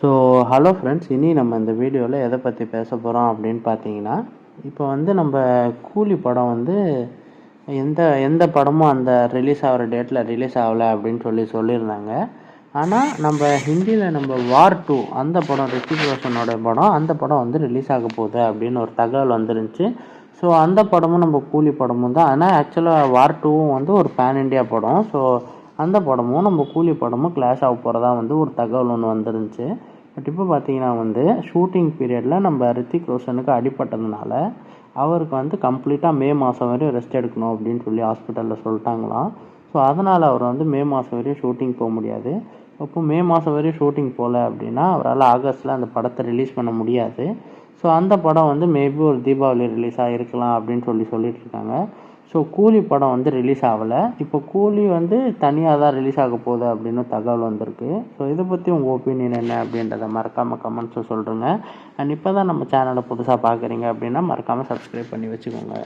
So hello friends இனி நம்ம இந்த வீடியோவில் எதை பற்றி பேச போகிறோம் அப்படின்னு பார்த்தீங்கன்னா இப்போ வந்து நம்ம கூலி படம் வந்து எந்த எந்த படமும் அந்த ரிலீஸ் ஆகிற டேட்டில் ரிலீஸ் ஆகலை அப்படின்னு சொல்லி சொல்லியிருந்தாங்க. ஆனால் நம்ம ஹிந்தியில் நம்ம வார் டூ அந்த படம் ரித்திக் ரோஷனோட படம் அந்த படம் வந்து ரிலீஸ் ஆக போகுது அப்படின்னு ஒரு தகவல் வந்துருந்துச்சு. ஸோ அந்த படமும் நம்ம கூலி படமும் தான். ஆனால் ஆக்சுவலாக வார் டூவும் வந்து ஒரு பேன் இண்டியா படம். ஸோ அந்த படமும் நம்ம கூலி படமும் கிளாஷ் ஆக போகிறதா வந்து ஒரு தகவல் ஒன்று வந்துருந்துச்சு. பட் இப்போ பார்த்தீங்கன்னா வந்து ஷூட்டிங் பீரியடில் நம்ம ரித்திக் ரோஷனுக்கு அடிப்பட்டதுனால அவருக்கு வந்து கம்ப்ளீட்டாக மே மாதம் வரையும் ரெஸ்ட் எடுக்கணும் அப்படின்னு சொல்லி ஹாஸ்பிட்டலில் சொல்லிட்டாங்களாம். ஸோ அதனால் அவர் வந்து மே மாதம் வரையும் ஷூட்டிங் போக முடியாது. அப்போ மே மாதம் வரையும் ஷூட்டிங் போகல அப்படின்னா அவரால் ஆகஸ்ட்டில் அந்த படத்தை ரிலீஸ் பண்ண முடியாது. ஸோ அந்த படம் வந்து மேபி ஒரு தீபாவளி ரிலீஸ் ஆகிருக்கலாம் அப்படின்னு சொல்லி சொல்லிட்டு இருக்காங்க. ஸோ கூலி படம் வந்து ரிலீஸ் ஆகலை. இப்போ கூலி வந்து தனியாக தான் ரிலீஸ் ஆக போகுது அப்படின்னு தகவல் வந்திருக்கு. ஸோ இதை பற்றி உங்கள் ஒப்பீனியன் என்ன அப்படின்றத மறக்காமல் கமெண்ட்ஸை சொல்கிறேங்க அண்ட் இப்போ தான் நம்ம சேனலை புதுசாக பார்க்குறீங்க அப்படின்னா மறக்காமல் சப்ஸ்கிரைப் பண்ணி வச்சுக்கோங்க.